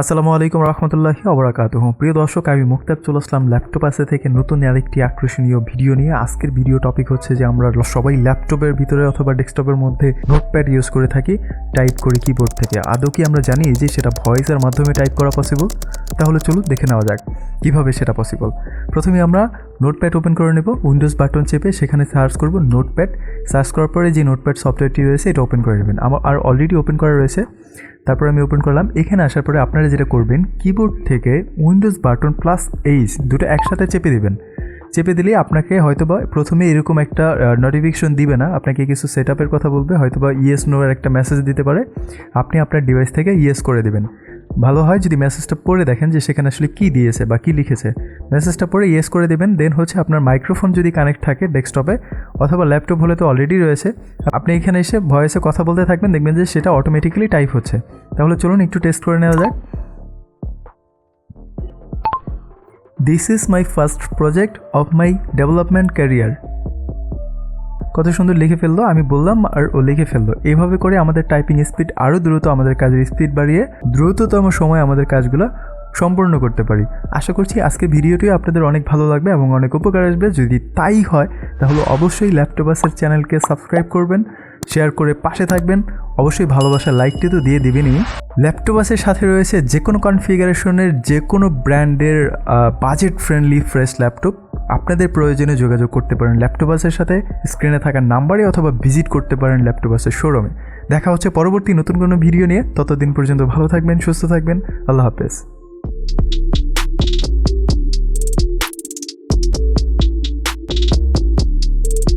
আসসালামু আলাইকুম রহমতুল্লাহি অবরাকাতুহ প্রিয় দর্শক, আমি মুক্তাব চলে আসলাম ল্যাপটপ আছে থেকে নতুন আরেকটি আকর্ষণীয় ভিডিও নিয়ে। আজকের ভিডিও টপিক হচ্ছে যে আমরা সবাই ল্যাপটপের ভিতরে অথবা ডেস্কটপের মধ্যে নোটপ্যাড ইউজ করে থাকি টাইপ করি কিবোর্ড থেকে। আদৌ কি আমরা জানি যে সেটা ভয়েসের মাধ্যমে টাইপ করা পসিবল তাহলে চলুন দেখে নেওয়া যাক কীভাবে সেটা পসিবল প্রথমে আমরা নোটপ্যাড ওপেন করে নেব উইন্ডোজ বাটন চেপে সেখানে সার্চ করব নোটপ্যাড সার্চ করার পরে যে নোটপ্যাড সফটওয়্যারটি রয়েছে, এটা ওপেন করে নেবেন। আমার আর অলরেডি ওপেন করা রয়েছে। তারপর আমি ওপেন করলাম। এখানে আসার পরে আপনারা যেটা করবেন কিবোর্ড থেকে উইন্ডোজ বাটন প্লাস এইচ দুটো একসাথে চেপে দেবেন। চেপে দিলে আপনাকে হয়তোবা প্রথমে এরকম একটা নোটিফিকেশন দিবে না। আপনাকে কিছু সেট কথা বলবে, হয়তোবা ইয়েস নোর একটা মেসেজ দিতে পারে। আপনি আপনার ডিভাইস থেকে ইয়েস করে দেবেন। ভালো হয় যদি মেসেজটা পড়ে দেখেন যে সেখানে আসলে কী দিয়েছে বা কী লিখেছে। মেসেজটা পড়ে ইয়েস করে দেবেন দেন হচ্ছে আপনার মাইক্রোফোন যদি কানেক্ট থাকে ডেস্কটপে অথবা ল্যাপটপ হলে তো অলরেডি রয়েছে। আপনি এখানে এসে ভয়েসে কথা বলতে থাকবেন, দেখবেন যে সেটা অটোমেটিক্যালি টাইপ হচ্ছে। তাহলে চলুন একটু টেস্ট করে নেওয়া যাক। This is my first project of my development career কত সুন্দর লিখে ফেলল, আমি বললাম আর ও লিখে ফেলল। এইভাবে করে আমাদের টাইপিং স্পিড আরও দ্রুত আমাদের কাজের স্পিড বাড়িয়ে দ্রুততম সময় আমাদের কাজগুলো সম্পূর্ণ করতে পারি। আশা করছি আজকে ভিডিওটিও আপনাদের অনেক ভালো লাগবে এবং অনেক উপকার আসবে। যদি তাই হয়, তাহলে অবশ্যই ল্যাপটপাসের চ্যানেলকে সাবস্ক্রাইব করবেন শেয়ার করে পাশে থাকবেন। অবশ্যই ভালোবাসা লাইকটি তো দিয়ে দিবেনই। ল্যাপটপাসের সাথে রয়েছে যে কোনো কনফিগারেশনের যে কোনো ব্র্যান্ডের বাজেট ফ্রেন্ডলি ফ্রেশ ল্যাপটপ আপনাদের প্রয়োজনে যোগাযোগ করতে পারেন ল্যাপটপাসের সাথে, স্ক্রিনে থাকা নাম্বারে অথবা ভিজিট করতে পারেন ল্যাপটপাসের শোরুমে। দেখা হচ্ছে পরবর্তী নতুন কোনো ভিডিও নিয়ে, ততদিন পর্যন্ত ভালো থাকবেন, সুস্থ থাকবেন, আল্লাহ হাফেজ।